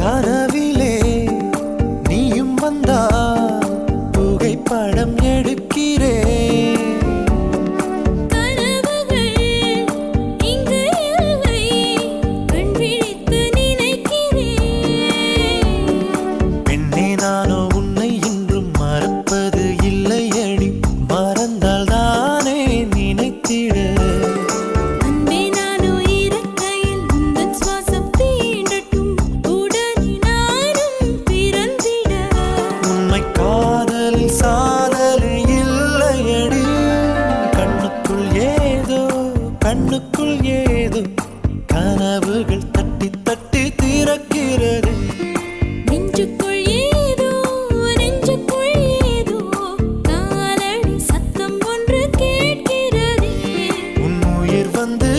கனவிலே நீயும் வந்தா புகைப்படம் எடுக்கிறேன். காதல் சாதல் இல்லையடி. கண்ணுக்குள் ஏதோ கண்ணுக்குள் ஏதோ கனவுகள் தட்டி தட்டி திறக்கிறது. நெஞ்சுக்குள் ஏதோ நெஞ்சுக்குள் ஏதோ காலடி சத்தம் ஒன்று கேட்கிறது. வந்து